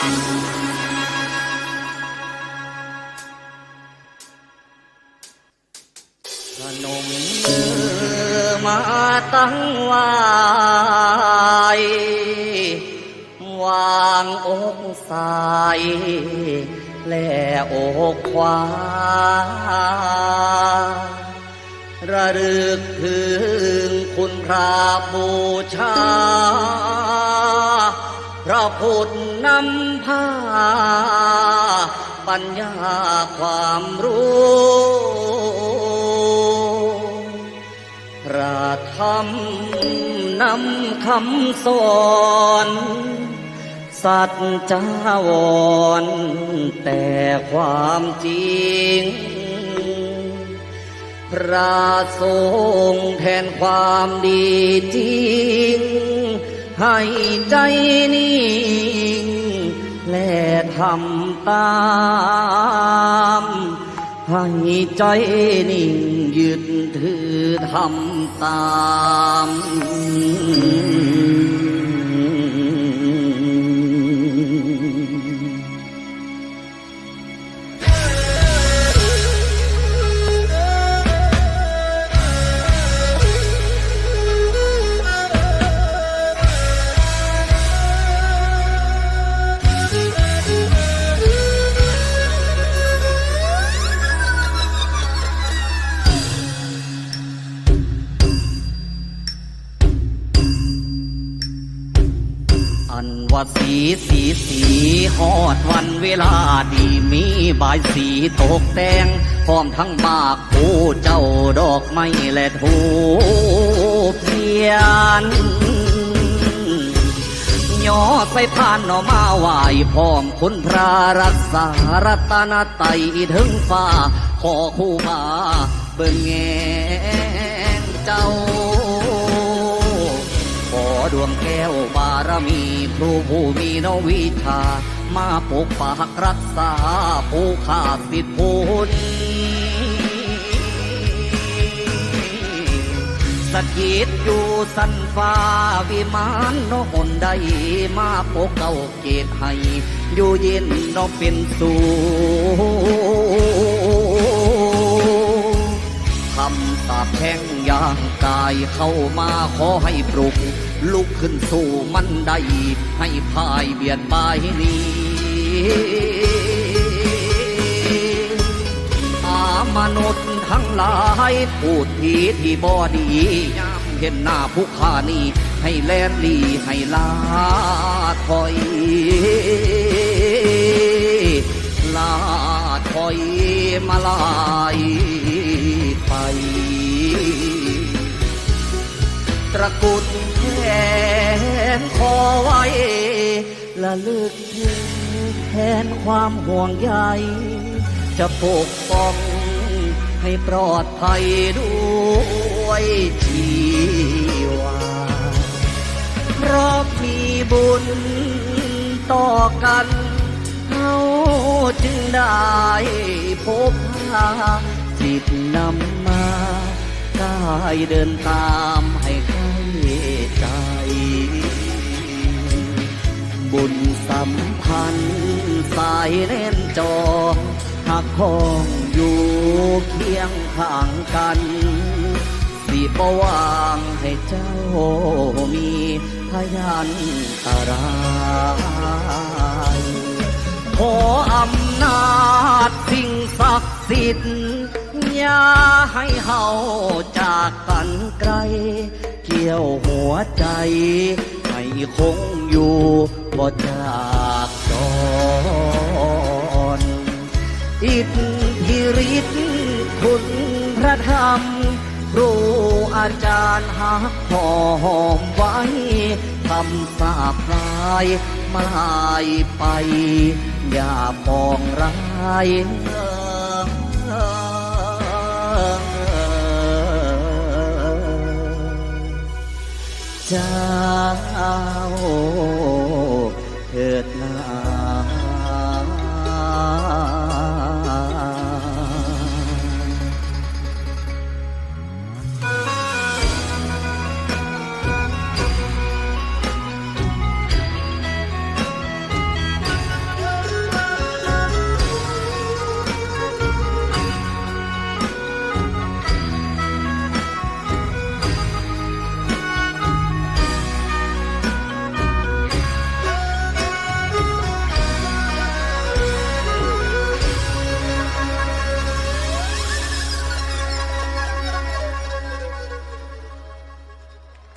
พนมมือมาตั้งวายวางอกซ้ายและอกขวา ระลึกถึงคุณพระบูชา ระพุทธนำพาปัญญาความรู้พระธรรมนำคำสอนสัจจาวรแต่ความจริง พระทรงแทนความดีจริง ให้ใจนิ่งและทำตามให้ใจนิ่งยึดถือทำตาม อันว่าสีสีสีฮอดวันเวลาดีมีบายสีตกแต่งพร้อมทั้งมากผู้เจ้าดอกไม้และทูเทียนย่อใส่พานหน่อมาไหวพร้อมคุณพระรักษารัตนไตรถึงฟ้าขอคู่บาเบิ่งแงเจ้า วงแก้วบารมีครูผู้มีนวิชา มาปกปักรักษาผู้ขาดสิทธิพุทธสถิตอยู่สันฟ้าวิมานนหนใดมาปกเก้าเกตให้อยู่เย็นนอเป็นสุขคำสาปแช่งย่างกายเข้ามาขอให้ปลุก ลุกขึ้นสู่มันได้ให้พายเบียดบายหนี้อามนุษย์ทั้งหลายพูดทีที่บอดียามเห็นหน้าผู้ข้านี่ให้แลนลีให้ลาถอยลาถอยมาลายไปตระกุด แขนคอไว้ละลึกถึงแทนความห่วงใยจะปกป้องให้ปลอดภัยด้วยชีวาเพราะมีบุญต่อกันเขาจึงได้พบหาจิตนำมาได้เดินตามให้ สัมพันธ์สายเล่นจอหักคองอยู่เคียงข้างกันสิบวางให้เจ้ามีพยานตรายขออำนาจสิ่งศักดิ์สิทธิ์อย่าให้เฮาจากกันไกล เกี่ยวหัวใจ คงอยู่บ่จากจรอิทธิฤทธิ์คุณพระธรรมครูอาจารย์หักหอมไว้ทำสาบลายมาลายไป อย่ามองร้าย เจ้าเถิดนา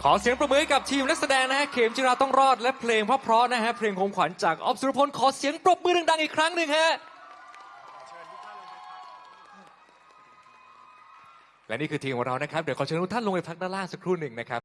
ขอเสียงประมือกับทีมนักแสดงนะฮะเขมจิราต้องรอดและเพลงเพราะๆนะฮะเพลงของขวัญจากออฟสุรพลขอเสียงปรบมือดังๆอีกครั้งหนึ่งฮะและนี่คือทีมของเรานะครับเดี๋ยวขอเชิญทุกท่านลงไปพักด้านล่างสักครู่หนึ่งนะครับ